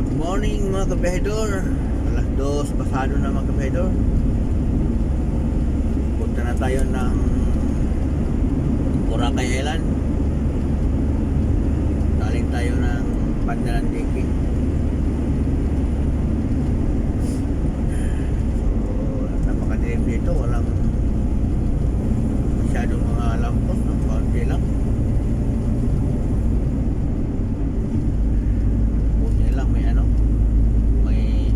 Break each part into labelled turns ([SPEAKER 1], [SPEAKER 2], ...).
[SPEAKER 1] Good morning mga kabehedor. Alas dos pasado na mga kabehedor. Punta na tayo ng Boracay Island. Galing tayo ng Pandalandiki. So, napakadilim dito. Walang masyadong mga lampos. No? Kaunti lang. Buti lang may ano may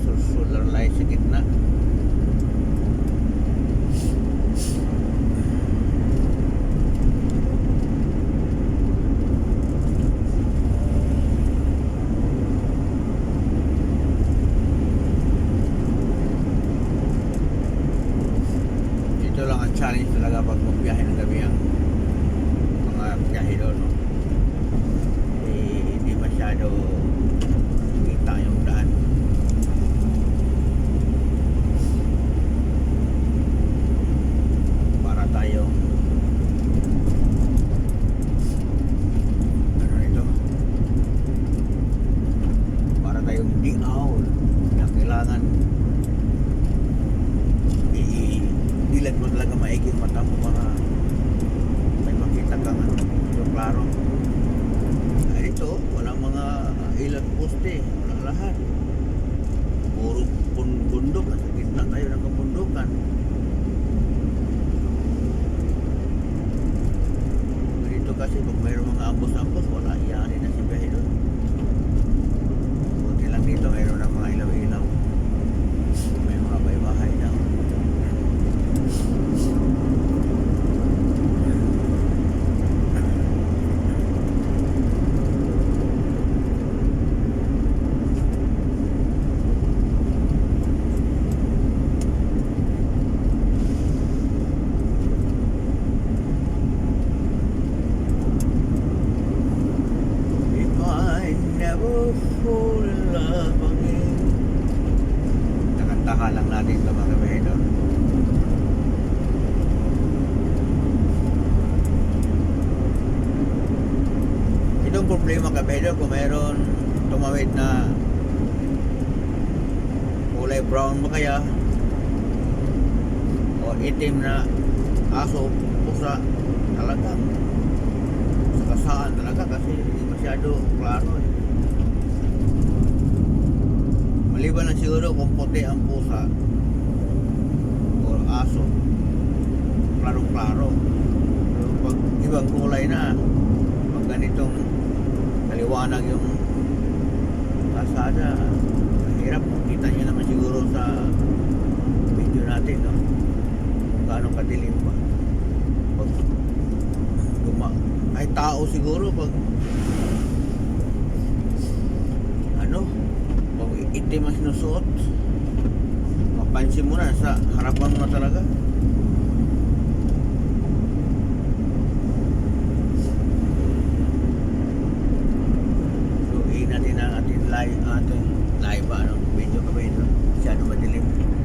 [SPEAKER 1] sol- solar light sa gitna ito lang ang challenge talaga pag magbiyahe ng gabi ang mga doon no? eh, hindi masyado kita yung daan. Para tayong ano ito? Para tayong di owl na kailangan i-dilat mo talaga maigi yung mata mo para may makita kang ano, yung klaro. Ay, ito, walang mga ilang poste, walang lahat. Puro bun- bundok, nasa gitna tayo ng kabundukan. Dito kasi pag mayroong mga ambos-ambos, wala iyanin na si Biyahe doon. Buti lang dito, mayroon ng mga ilaw-ilaw. May mga bahay-bahay na. If I never fall in love again Nakantahan lang natin ito mga kabahidor Itong problema kabahidor kung mayroon tumawid na kulay brown ba kaya? O itim na aso, pusa talagang sa kasaan talaga kasi masyado klaro eh. Maliban lang siguro kung puti ang pusa o aso, klaro-klaro. Pero pag ibang kulay na, pag ganitong kaliwanag yung kasada, mahirap. Kita nyo naman siguro sa video natin, no? Kung gaano kadilim pa. Pag guma ay tao siguro pag hindi mo sinusuot mapansin mo na sa harapan mo na talaga. So, natin ang ating live ating live ano video ka ba ito siya masyado madilim.